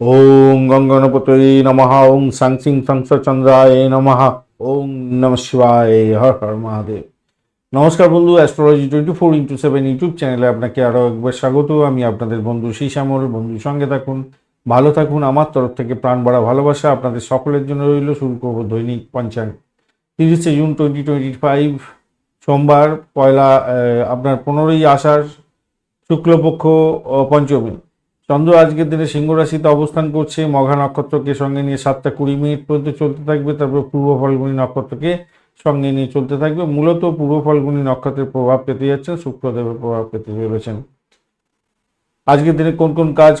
ওম গঙ্গনপতয়ে নমঃ, ওম সাং সিং চন্দ্রায় নমঃ, ওম নম শিবায়, হর হর মহাদেব। নমস্কার বন্ধু astrology twenty four into seven YouTube চ্যানেলে আপনাকে আরও একবার স্বাগত। আমি আপনাদের বন্ধু শ্যামল বন্ধুর সঙ্গে থাকুন, ভালো থাকুন। আমার তরফ থেকে প্রাণ ভরা ভালোবাসা আপনাদের সকলের জন্য রইল শুরু করব দৈনিক পঞ্চাঙ্গ। তিরিশে জুন টোয়েন্টি টোয়েন্টি ফাইভ সোমবার, পয়লা আপনার পনেরোই আষাঢ়, শুক্লপক্ষ, ও পঞ্চমী। চন্দ্র, আজকের দিনে সিংহ রাশিতে অবস্থান করছে। মঘা নক্ষত্রকে সঙ্গে নিয়ে সাতটা কুড়ি মিনিট পর্যন্ত চলতে থাকবে। তারপর পূর্ব ফলগুনি নক্ষত্রকে সঙ্গে নিয়ে চলতে থাকবে। মূলত পূর্ব ফলগুনি নক্ষত্রের প্রভাব পেতে যাচ্ছেন, শুক্রদেবের প্রভাব পেতে চলেছেন। আজকের দিনে কোন কোন কাজ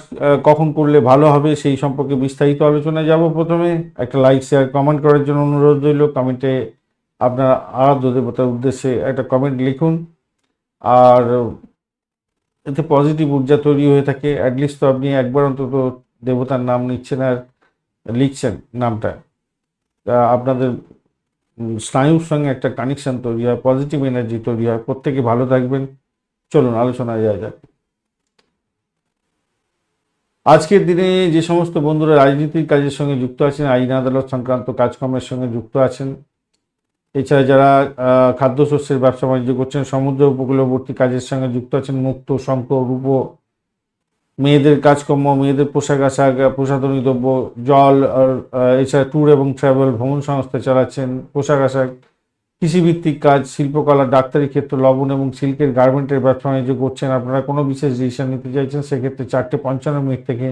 কখন করলে ভালো হবে সেই সম্পর্কে বিস্তারিত আলোচনায় যাব প্রথমে। একটা লাইক শেয়ার কমেন্ট করার জন্য অনুরোধ রইল। কমেন্টে আপনার আরাধ্য দেবতার উদ্দেশ্যে একটা কমেন্ট লিখুন। আর এতে পজিটিভ ঊর্জা তৈরি হয়ে থাকে। অ্যাটলিস্ট তো আপনি একবার অন্তত দেবতার নাম নিচ্ছেন আর লিখছেন নামটা। আপনাদের স্নায়ুর সঙ্গে একটা কানেকশন তৈরি হয় পজিটিভ এনার্জি তৈরি হয়। প্রত্যেকে ভালো থাকবেন। চলুন, আলোচনায় যাওয়া যাক। আজকের দিনে যে সমস্ত বন্ধুরা রাজনীতির কাজের সঙ্গে যুক্ত আছেন, আইন আদালত সংক্রান্ত কাজকর্মের সঙ্গে যুক্ত আছেন এছাড়া যারা খাদ্যশস্যের ব্যবসা বাণিজ্য করছেন, সমুদ্র উপকূলবর্তী কাজের সঙ্গে যুক্ত আছেন, মুক্ত শঙ্খ রূপ, মেয়েদের কাজকর্ম, মেয়েদের পোশাক আশাক প্রসাধনী দ্রব্য, জল এছাড়া ট্যুর এবং ট্রাভেল, ভ্রমণ সংস্থা চালাচ্ছেন, পোশাক আশাক, কৃষিভিত্তিক কাজ, শিল্পকলা, ডাক্তারি ক্ষেত্র, লবণ এবং সিল্কের গার্মেন্টের ব্যবসা বাণিজ্য করছেন। আপনারা কোনো বিশেষ ডিসিশন নিতে চাইছেন, সেক্ষেত্রে চারটে পঞ্চান্ন মিনিট থেকে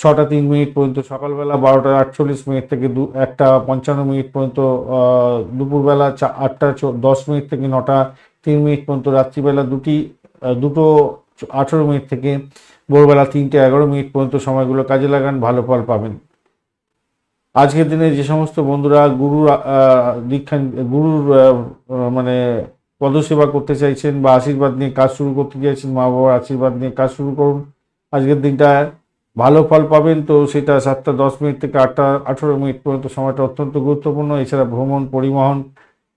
ছটা তিন মিনিট পর্যন্ত, সকালবেলা বারোটা আটচল্লিশ মিনিট থেকে দু একটা পঞ্চান্ন মিনিট পর্যন্ত দুপুরবেলা চা আটটা দশ মিনিট থেকে নটা তিন মিনিট পর্যন্ত, রাত্রিবেলা দুটি দুটো আঠেরো মিনিট থেকে ভোরবেলা তিনটে এগারো মিনিট পর্যন্ত সময়গুলো কাজে লাগান, ভালো ফল পাবেন। আজকের দিনে যে সমস্ত বন্ধুরা গুরুর দীক্ষা গুরুর মানে পদসেবা করতে চাইছেন বা আশীর্বাদ নিয়ে কাজ শুরু করতে চাইছেন মা বাবার আশীর্বাদ নিয়ে কাজ শুরু করুন। আজকের দিনটা ভালো ফল পাবেন তো সেটা সাতটা দশ মিনিট থেকে আটটা, আঠেরো মিনিট পর্যন্ত সময়টা অত্যন্ত গুরুত্বপূর্ণ। এছাড়া ভ্রমণ, পরিবহন,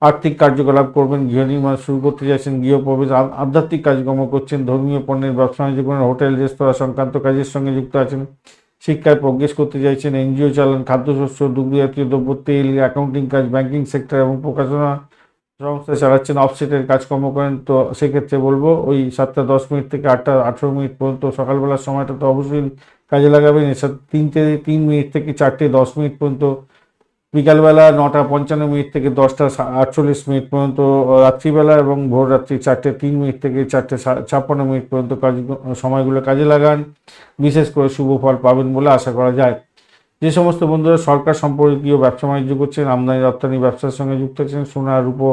আর্থিক কার্যকলাপ করবেন, গৃহ নির্মাণ শুরু করতে চাইছেন গৃহপ্রবেশ আধ্যাত্মিক কাজকর্ম করছেন, ধর্মীয় পণ্যের ব্যবসা বাণিজ্য করেন হোটেল, রেস্তোরাঁ, সংক্রান্ত কাজের সঙ্গে যুক্ত আছেন, শিক্ষায় প্রোগ্রেস করতে চাইছেন এনজিও চালান, খাদ্যশস্য দুগ্ধ জাতীয় দ্রব্য, তেল, অ্যাকাউন্টিং কাজ, ব্যাংকিং সেক্টর এবং প্রকাশনা সংস্থা চালাচ্ছেন, অফসেটের কাজকর্ম করেন। তো সেক্ষেত্রে বলব, ওই সাতটা দশ মিনিট থেকে আটটা, আঠেরো মিনিট পর্যন্ত সকালবেলার সময়টা তো অবশ্যই কাজে লাগাবেন এছাড়া তিনটে, তিন মিনিট থেকে চারটে, দশ মিনিট পর্যন্ত, বিকালবেলা নটা পঞ্চান্ন মিনিট থেকে দশটা আটচল্লিশ মিনিট পর্যন্ত, রাত্রিবেলা এবং ভোর রাত্রি চারটে, তিন মিনিট থেকে চারটে ছাপ্পান্ন মিনিট পর্যন্ত কাজ, সময়গুলো কাজে লাগান। বিশেষ করে শুভ ফল পাবেন বলে আশা করা যায়। যে সমস্ত বন্ধুরা সরকার সম্পর্কীয় ব্যবসা বাণিজ্য করছেন, আমদানি রপ্তানি ব্যবসার সঙ্গে যুক্ত আছেন, সোনা, রূপো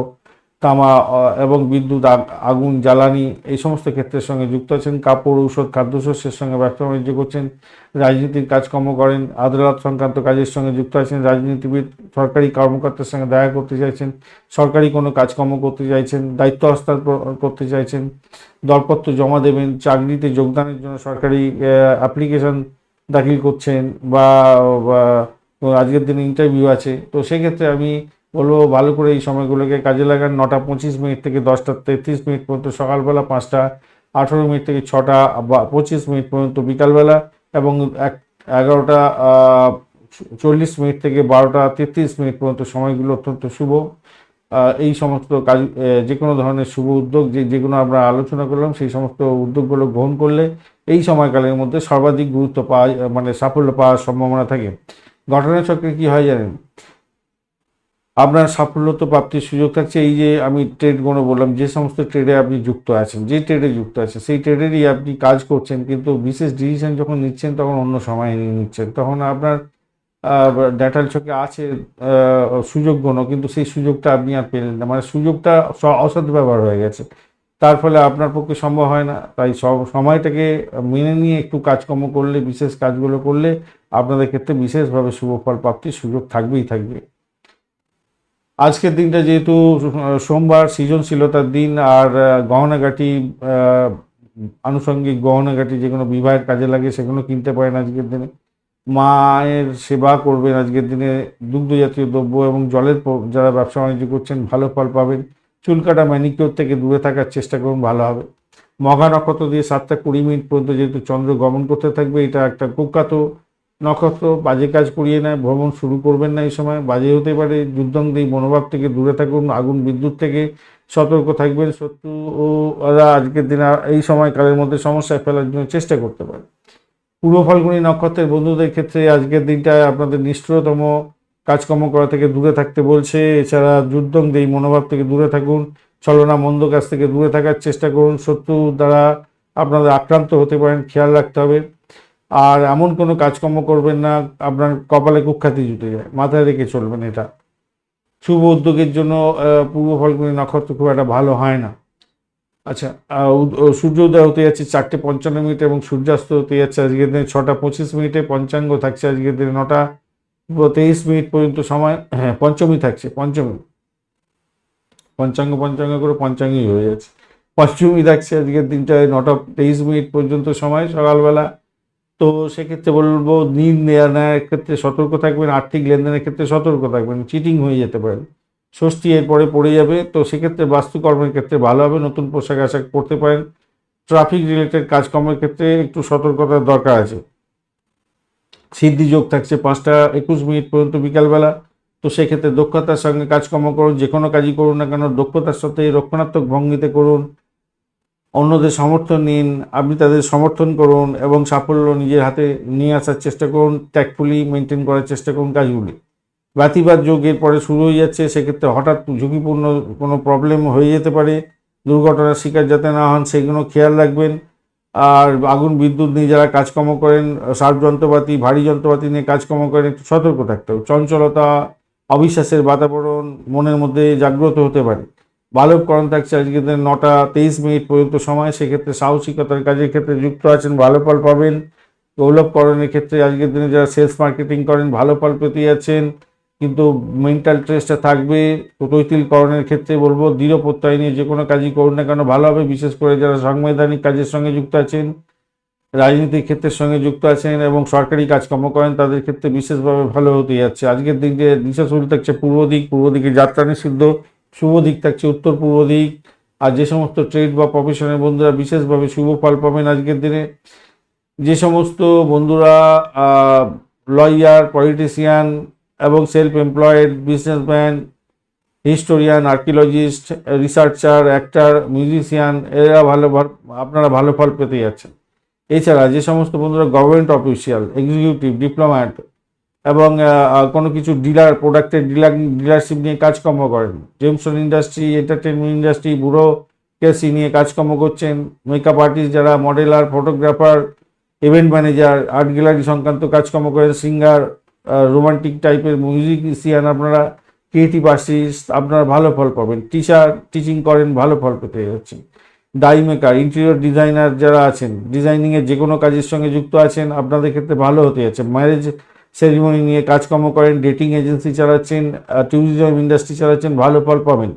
তামা এবং বিদ্যুৎ আগ- আগুন, জ্বালানি এই সমস্ত ক্ষেত্রের সঙ্গে যুক্ত আছেন। কাপড়, ঔষধ, খাদ্যশস্যের সঙ্গে ব্যবসা বাণিজ্য করছেন। রাজনীতির কাজকর্ম করেন। আদালত সংক্রান্ত কাজের সঙ্গে যুক্ত আছেন। রাজনীতিবিদ, সরকারি কর্মকর্তার সঙ্গে দেখা করতে চাইছেন। সরকারি কোনো কাজকর্ম করতে চাইছেন। দায়িত্ব হস্তান্তর করতে চাইছেন। দরপত্র জমা দেবেন। চাকরিতে যোগদানের জন্য সরকারি অ্যাপ্লিকেশন দাখিল করছেন বা আজকের দিনে ইন্টারভিউ আছে। তো সেক্ষেত্রে আমি বলব, ভালো করে এই সময়গুলোকে কাজে লাগান। নটা পঁচিশ মিনিট থেকে দশটা তেত্রিশ মিনিট পর্যন্ত সকালবেলা পাঁচটা, আঠেরো মিনিট থেকে ছটা বা পঁচিশ মিনিট পর্যন্ত বিকালবেলা এবং এক, এগারোটা চল্লিশ মিনিট থেকে বারোটা তেত্রিশ মিনিট পর্যন্ত সময়গুলো অত্যন্ত শুভ। এই সমস্ত কাজ যে কোনো ধরনের শুভ উদ্যোগ, যে যেগুলো আমরা আলোচনা করলাম, সেই সমস্ত উদ্যোগগুলো গ্রহণ করলে এই সময়কালের মধ্যে সর্বাধিক গুরুত্ব পাওয়া মানে সাফল্য পাওয়ার সম্ভাবনা থাকে। ঘটনা চক্রে কী হয় জানেন? আপনার সাফল্য তো প্রাপ্তির সুযোগ থাকছে। এই যে আমি ট্রেডগুলো বললাম, যে সমস্ত ট্রেডে আপনি যুক্ত আছেন, যে ট্রেডে যুক্ত আছেন, সেই ট্রেডেরই আপনি কাজ করছেন, কিন্তু বিশেষ ডিসিশন যখন নিচ্ছেন, তখন অন্য সময় নিয়ে নিচ্ছেন। তখন আপনার ডেটাল চোখে আছে সুযোগগুলো কিন্তু সেই সুযোগটা আপনি আর পেলেন না। মানে সুযোগটা অসৎ ব্যবহার হয়ে গেছে। তার ফলে আপনার পক্ষে সম্ভব হয় না। তাই সময়টাকে মেনে নিয়ে একটু কাজকর্ম করলে, বিশেষ কাজগুলো করলে আপনাদের ক্ষেত্রে বিশেষভাবে শুভ ফল, প্রাপ্তির সুযোগ থাকবেই থাকবে। আজকের দিনটা যেহেতু সোমবার সৃজনশীলতার দিন আর আহ, আনুষঙ্গিক গহনাগাটি যেগুলো বিবাহের কাজে লাগে সেগুলো কিনতে পারেন আজকের দিনে। মায়ের সেবা করবেন আজকের দিনে দুগ্ধ জাতীয় দ্রব্য এবং জলের যারা ব্যবসা বাণিজ্য করছেন ভালো ফল পাবেন। চুল কাটা ম্যানিকিওর থেকে দূরে থাকার চেষ্টা করুন ভালো হবে। মঘা নক্ষত্র দিয়ে সাতটা কুড়ি মিনিট পর্যন্ত যেহেতু চন্দ্র গমন করতে থাকবে এটা একটা কুখ্যাত নক্ষত্র বাজে কাজ করিয়ে নেয়, ভ্রমণ শুরু করবেন না এই সময়। বাজে হতে পারে যুদ্ধংদেহী মনোভাব থেকে দূরে থাকুন, আগুন বিদ্যুৎ থেকে সতর্ক থাকবেন। শত্রু ওরা আজকের দিনে এই সময়কালের মধ্যে সমস্যায় ফেলার জন্য চেষ্টা করতে পারে। পূর্ব ফাল্গুনী নক্ষত্রের বন্ধুদের ক্ষেত্রে আজকের দিনটায় আপনাদের নিষ্ঠুরতম কাজকর্ম করা থেকে দূরে থাকতে বলছে। এছাড়া যুদ্ধংদেহী মনোভাব থেকে দূরে থাকুন, ছলনা মন্দ কাজ থেকে দূরে থাকার চেষ্টা করুন। শত্রু দ্বারা আপনাদের আক্রান্ত হতে পারেন, খেয়াল রাখতে হবে। আর এমন কোনো কাজকর্ম করবেন না আপনার কপালে কুখ্যাতি জুটে যায় মাথায় রেখে চলবেন এটা। শুভ উদ্যোগের জন্য পূর্ব ফাল্গুনী নক্ষত্র খুব একটা ভালো হয় না। আচ্ছা আহ, উদ- ও সূর্য উদয় হতে যাচ্ছে চারটে পঞ্চান্ন মিনিটে এবং সূর্যাস্ত হতে যাচ্ছে আজকের দিনে ছটা পঁচিশ মিনিটে পঞ্চাঙ্গ থাকছে আজকের দিনে নটা তেইশ মিনিট পর্যন্ত সময় হ্যাঁ পঞ্চমী থাকছে পঞ্চমী। পঞ্চাঙ্গ পঞ্চাঙ্গ করে পঞ্চাঙ্গই হয়ে যাচ্ছে। পঞ্চমী থাকছে আজকের দিনটায় নটা তেইশ মিনিট পর্যন্ত সময় সকালবেলা তো সেক্ষেত্রে বলব নেওয়া নেওয়ার ক্ষেত্রে সতর্ক থাকবেন, আর্থিক লেনদেনের ক্ষেত্রে সতর্ক থাকবেন চিটিং হয়ে যেতে পারেন। ষষ্ঠী এরপরে পড়ে যাবে, তো সেক্ষেত্রে বাস্তুকর্মের ক্ষেত্রে ভালো হবে, নতুন পোশাক আশাক পরতে পারেন। ট্রাফিক রিলেটেড কাজকর্মের ক্ষেত্রে একটু সতর্কতার দরকার আছে। সিদ্ধি যোগ থাকছে পাঁচটা একুশ মিনিট পর্যন্ত বিকালবেলা, তো সেক্ষেত্রে দক্ষতার সঙ্গে কাজকর্ম করুন যে কোনো কাজই করুন না কেন, দক্ষতার সাথে রক্ষণাত্মক ভঙ্গিতে করুন। অন্যদের সমর্থন নিন, আপনি তাদের সমর্থন করুন এবং সাফল্য নিজের হাতে নিয়ে আসার চেষ্টা করুন ট্যাক্টফুলি মেনটেন করার চেষ্টা করুন কাজগুলি। বাতিবাদ যোগের পরে শুরু হয়ে যাচ্ছে, সেক্ষেত্রে হঠাৎ ঝুঁকিপূর্ণ কোনো প্রবলেম হয়ে যেতে পারে, দুর্ঘটনার শিকার যাতে না হন, সেগুলো খেয়াল রাখবেন। আর আগুন, বিদ্যুৎ নিয়ে যারা কাজকর্ম করেন, সার যন্ত্রপাতি, ভারী যন্ত্রপাতি নিয়ে কাজকর্ম করেন, একটু সতর্ক থাকতে হবে। চঞ্চলতা, অবিশ্বাসের বাতাবরণ মনের মধ্যে জাগ্রত হতে পারে। বালককরণ থাকছে আজকে দিনে নটা তেইশ মিনিট পর্যন্ত সময়, সেক্ষেত্রে সাহসিকতার কাজের ক্ষেত্রে যুক্ত আছেন, ভালো ফল পাবেন। গৌরবকরণের ক্ষেত্রে আজকের দিনে যারা সেলস মার্কেটিং করেন, ভালো ফল পেতে যাচ্ছেন। কিন্তু মেন্টাল স্ট্রেসটা থাকবে। তৈতিলকরণের ক্ষেত্রে বলব, দৃঢ় প্রত্যয় নিয়ে যে কোনো কাজই করুন না কেন, ভালো হবে। বিশেষ করে যারা সাংবিধানিক কাজের সঙ্গে যুক্ত আছেন রাজনীতির ক্ষেত্রের সঙ্গে যুক্ত আছেন এবং সরকারি কাজকর্ম করেন, তাদের ক্ষেত্রে বিশেষভাবে ভালো হতে যাচ্ছে। আজকের দিন যে দিশা শুরু থাকছে পূর্ব দিক, পূর্ব দিকে যাত্রা নিষিদ্ধ। শুভ দিক থাকছে, উত্তর পূর্ব দিক। আর যে সমস্ত ট্রেড বা প্রফেশনের বন্ধুরা বিশেষভাবে শুভ ফল পাবেন আজকের দিনে। যে সমস্ত বন্ধুরা লয়ার পলিটিশিয়ান এবং self employed businessman historian archaeologist researcher actor musician এরা ভালো আপনারা ভালো ফল পেতে যাচ্ছেন। এছাড়া যে সমস্ত বন্ধুরা গভর্নমেন্ট অফিসিয়াল এক্সিকিউটিভ ডিপ্লোম্যাট এবং কোনো কিছু ডিলার, প্রোডাক্টের ডিলার, ডিলারশিপ নিয়ে কাজকর্ম করেন। জেমসন ইন্ডাস্ট্রি এন্টারটেনমেন্ট ইন্ডাস্ট্রি ব্যুরো কেসি নিয়ে কাজকর্ম করছেন। মেকআপ আর্টিস্ট যারা modeller photographer event manager art gallery সংক্রান্ত কাজকর্ম করেন। সিঙ্গার রোমান্টিক টাইপের মিউজিশিয়ান আপনারা ক্রিয়েটিভ আর্টিস্ট আপনারা ভালো ফল পাবেন। টিচার টিচিং করেন, ভালো ফল পেতে যাচ্ছেন। ডাই মেকার ইন্টেরিয়র ডিজাইনার যারা আছেন ডিজাইনিংয়ের যে কোনো কাজের সঙ্গে যুক্ত আছেন, আপনাদের ক্ষেত্রে ভালো হতে যাচ্ছে। ম্যারেজ সেরিমনি নিয়ে কাজকর্ম করেন ডেটিং এজেন্সি চালাচ্ছেন ট্যুরিজম ইন্ডাস্ট্রি চালাচ্ছেন, ভালো ফল পাবেন।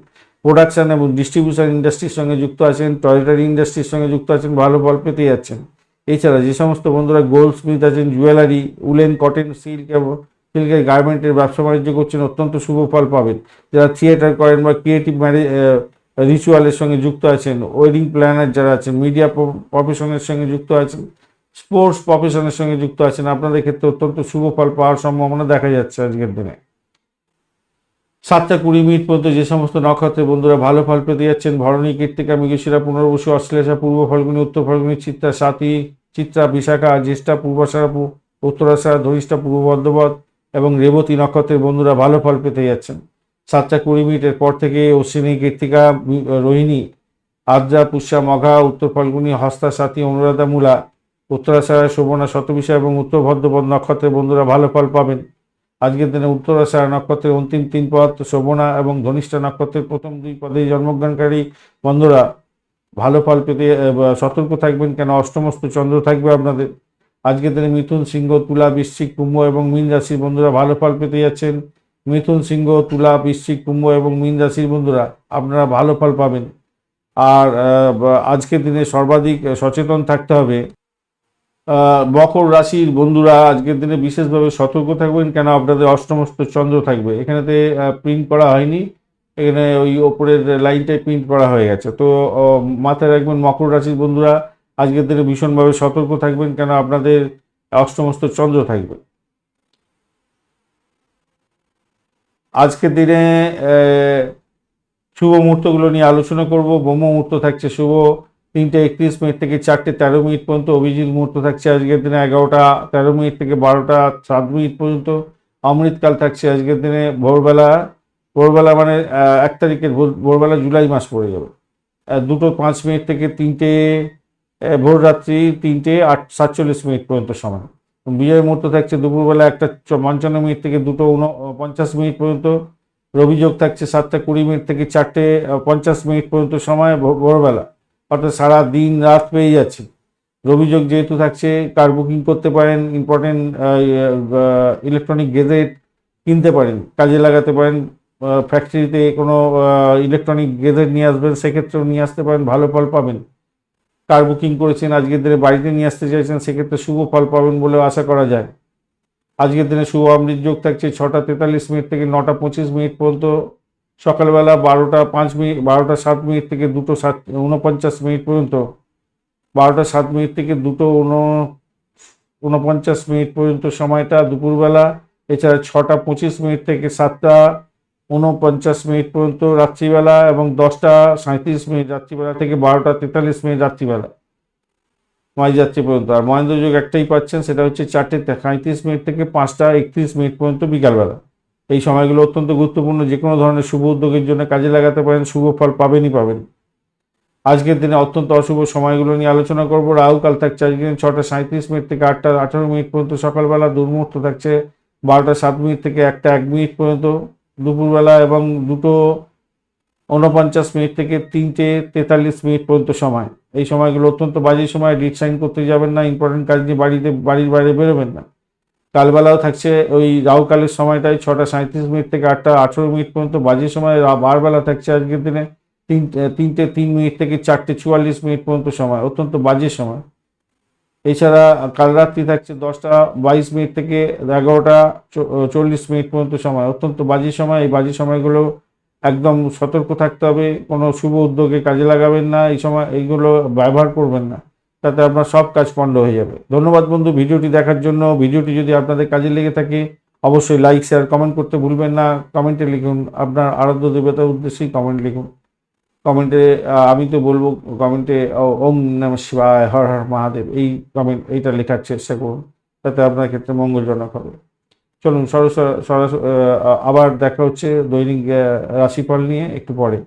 প্রোডাকশন এবং ডিস্ট্রিবিউশন ইন্ডাস্ট্রির সঙ্গে যুক্ত আছেন টয়লেটারি ইন্ডাস্ট্রির সঙ্গে যুক্ত আছেন, ভালো ফল পেতে যাচ্ছেন। এছাড়া যে সমস্ত বন্ধুরা গোল্ড স্মিথ আছেন জুয়েলারি উলেন কটন সিল্ক এবং সিল্কের গার্মেন্টের ব্যবসা বাণিজ্য করছেন, অত্যন্ত শুভ ফল পাবেন। যারা থিয়েটার করেন বা ক্রিয়েটিভ ম্যারেজ রিচুয়ালের সঙ্গে যুক্ত আছেন ওয়েডিং প্ল্যানার যারা আছেন মিডিয়া প্রফেশনের সঙ্গে যুক্ত আছেন স্পোর্টস প্রফেশনের সঙ্গে যুক্ত আছেন। আপনাদের ক্ষেত্রে অত্যন্ত শুভ ফল পাওয়ার সম্ভাবনা দেখা যাচ্ছে আজকের দিনে। সাতটা কুড়ি মিনিট পর্যন্ত যে সমস্ত নক্ষত্রের বন্ধুরা ভালো ফল পেতে যাচ্ছেন, ভরণী, কীর্তিকা, মৃগশিরা, পুনর্বসু, অশ্লেষা, পূর্ব ফলগুনি, উত্তর ফলগুনি, চিত্রা সাথী চিত্রা, বিশাখা, জ্যেষ্ঠা পূর্বাশারা উত্তরাশারা ধরিষ্ঠা, পূর্ব বর্ধমান এবং রেবতী নক্ষত্রের বন্ধুরা ভালো ফল পেতে যাচ্ছেন। সাতটা কুড়ি মিনিটের পর থেকে অশ্বিনী, কীর্তিকা রোহিণী, আদ্রা, পুষ্যা, মঘা, উত্তর ফলগুনি, হস্তা সাথী অনুরাধা, মূলা উত্তরাশারা শোভনা শতবিশা এবং উত্তর ভদ্রপদ নক্ষত্রের বন্ধুরা ভালো ফল পাবেন। আজকের দিনে উত্তরাশারা নক্ষত্রের অন্তিম তিন পদ শোভনা এবং ধনিষ্ঠা নক্ষত্রের প্রথম দুই পদে জন্মগ্রহণকারী বন্ধুরা ভালো ফল পেতে সতর্ক থাকবেন কেন? অষ্টমস্ত চন্দ্র থাকবে আপনাদের। আজকের দিনে মিথুন, সিংহ, তুলা, বৃশ্চিক, কুম্ভ এবং মীন রাশির বন্ধুরা ভালো ফল পেতে যাচ্ছেন। মিথুন, সিংহ, তুলা, বৃশ্চিক, কুম্ভ এবং মীন রাশির বন্ধুরা আপনারা ভালো ফল পাবেন। আর আজকের দিনে সর্বাধিক সচেতন থাকতে হবে। মকর রাশির বন্ধুরা, আজকের দিনে বিশেষভাবে সতর্ক থাকবেন কেন আপনাদের অষ্টমস্ত চন্দ্র থাকবে। এখানেতে প্রিন্ট করা হয়নি। এখানে ওই ওপরের লাইনটাই প্রিন্ট করা হয়ে গেছে। তো মাথায় রাখবেন, মকর রাশির বন্ধুরা, আজকের দিনে ভীষণভাবে সতর্ক থাকবেন কেন আপনাদের অষ্টমস্ত চন্দ্র থাকবে। আজকের দিনে শুভ মুহূর্তগুলো নিয়ে আলোচনা করব। ব্রহ্ম মুহূর্ত থাকছে শুভ। তিনটে একত্রিশ মিনিট থেকে চারটে তেরো মিনিট পর্যন্ত অভিজিৎ মুহূর্ত থাকছে আজকের দিনে এগারোটা তেরো মিনিট থেকে বারোটা সাত মিনিট পর্যন্ত। অমৃতকাল থাকছে আজকের দিনে ভোরবেলা। ভোরবেলা মানে এক তারিখের ভোর- ভোরবেলা জুলাই মাস পড়ে যাবে। দুটো পাঁচ মিনিট থেকে তিনটে ভোর রাত্রি তিনটে আট, সাতচল্লিশ মিনিট পর্যন্ত সময়। বিজয় মুহূর্ত থাকছে দুপুরবেলা একটা পঞ্চান্ন মিনিট থেকে দুটো উন, পঞ্চাশ মিনিট পর্যন্ত। রবিযোগ থাকছে সাতটা কুড়ি মিনিট থেকে চারটে পঞ্চাশ মিনিট পর্যন্ত সময় ভোরবেলা। অর্থাৎ সারা দিন রাত পেয়ে যাচ্ছে। রবিযোগ যেহেতু থাকছে, কার বুকিং করতে পারেন ইম্পর্টেন্ট ইলেকট্রনিক গেজেট কিনতে পারেন, কাজে লাগাতে পারেন ফ্যাক্টরিতে কোনো ইলেকট্রনিক গেজেট নিয়ে আসবেন, সেক্ষেত্রেও নিয়ে আসতে পারেন, ভালো ফল পাবেন। কার বুকিং করেছেন, আজকের দিনে বাড়িতে নিয়ে আসতে চাইছেন, সেক্ষেত্রে শুভ ফল পাবেন বলেও আশা করা যায়। আজকের দিনে শুভ অমৃত যোগ থাকছে ছটা তেতাল্লিশ মিনিট থেকে নটা পঁচিশ মিনিট পর্যন্ত সকালবেলা বারোটা পাঁচ মিনিট, বারোটা সাত মিনিট থেকে দুটো সাত উনপঞ্চাশ মিনিট পর্যন্ত, বারোটা সাত মিনিট থেকে দুটো উন উনপঞ্চাশ মিনিট পর্যন্ত সময়টা দুপুরবেলা। এছাড়া ছটা পঁচিশ মিনিট থেকে সাতটা উনপঞ্চাশ মিনিট পর্যন্ত রাত্রিবেলা এবং দশটা সাঁত্রিশ মিনিট রাত্রিবেলা থেকে বারোটা তেতাল্লিশ মিনিট রাত্রিবেলা। মাঝরাত্রি পর্যন্ত। আর মহেন্দ্র যোগ একটাই পাচ্ছেন, সেটা হচ্ছে চারটে সাঁত্রিশ মিনিট থেকে পাঁচটা একত্রিশ মিনিট পর্যন্ত বিকালবেলা। এই সময়গুলো অত্যন্ত গুরুত্বপূর্ণ। যে কোনো ধরনের শুভ উদ্যোগের জন্য কাজে লাগাতে পারেন, শুভ ফল পাবেনই পাবেন। আজকের দিনে অত্যন্ত অশুভ সময়গুলো নিয়ে আলোচনা করব। রাহু কাল থাকছে আজকের ছটা সাঁত্রিশ মিনিট থেকে আটটা আঠারো মিনিট পর্যন্ত। সকালবেলা দুর্মুহূর্ত থাকছে বারোটা সাত মিনিট থেকে একটা এক মিনিট পর্যন্ত। দুপুরবেলা এবং দুটো উনপঞ্চাশ মিনিট থেকে তিনটে তেতাল্লিশ মিনিট পর্যন্ত সময়। এই সময়গুলো অত্যন্ত বাজে সময় ডিট সাইন করতে যাবেন না, ইম্পর্টেন্ট কাজ নিয়ে বাড়িতে, বাড়ির বাইরে বেরোবেন না। কালবেলাও থাকছে ওই রাহুকালের সময়টাই ছটা সাঁত্রিশ মিনিট থেকে আটটা আঠেরো মিনিট পর্যন্ত বাজে সময় বারবেলা থাকছে আজকের দিনে, তিন তিনটে তিন মিনিট থেকে চারটে চুয়াল্লিশ মিনিট পর্যন্ত সময়, অত্যন্ত বাজে সময়। এছাড়া কাল রাত্রি থাকছে দশটা বাইশ মিনিট থেকে এগারোটা চল্লিশ মিনিট পর্যন্ত সময়, অত্যন্ত বাজে সময়। এই বাজে সময়গুলো একদম সতর্ক থাকতে হবে, কোনো শুভ উদ্যোগে কাজে লাগাবেন না, এই সময় এইগুলো ব্যবহার করবেন না। তাতে আপনার সব কাজ পণ্ড হয়ে যাবে। ধন্যবাদ বন্ধু, ভিডিওটি দেখার জন্য। ভিডিওটি যদি আপনাদের কাজে লেগে থাকে, অবশ্যই লাইক শেয়ার কমেন্ট করতে ভুলবেন না। কমেন্টে লিখুন আপনার আরাধ্য দেবতার উদ্দেশ্যেই কমেন্ট লিখুন। কমেন্টে আমি তো বলব কমেন্টে ওম নম শিবায়, হর হর মহাদেব, এই কমেন্ট এইটা লেখার চেষ্টা করুন। তাতে আপনার ক্ষেত্রে মঙ্গলজনক হবে। চলুন সরাসরি আবার দেখা হচ্ছে দৈনিক রাশিফল নিয়ে একটু পরে।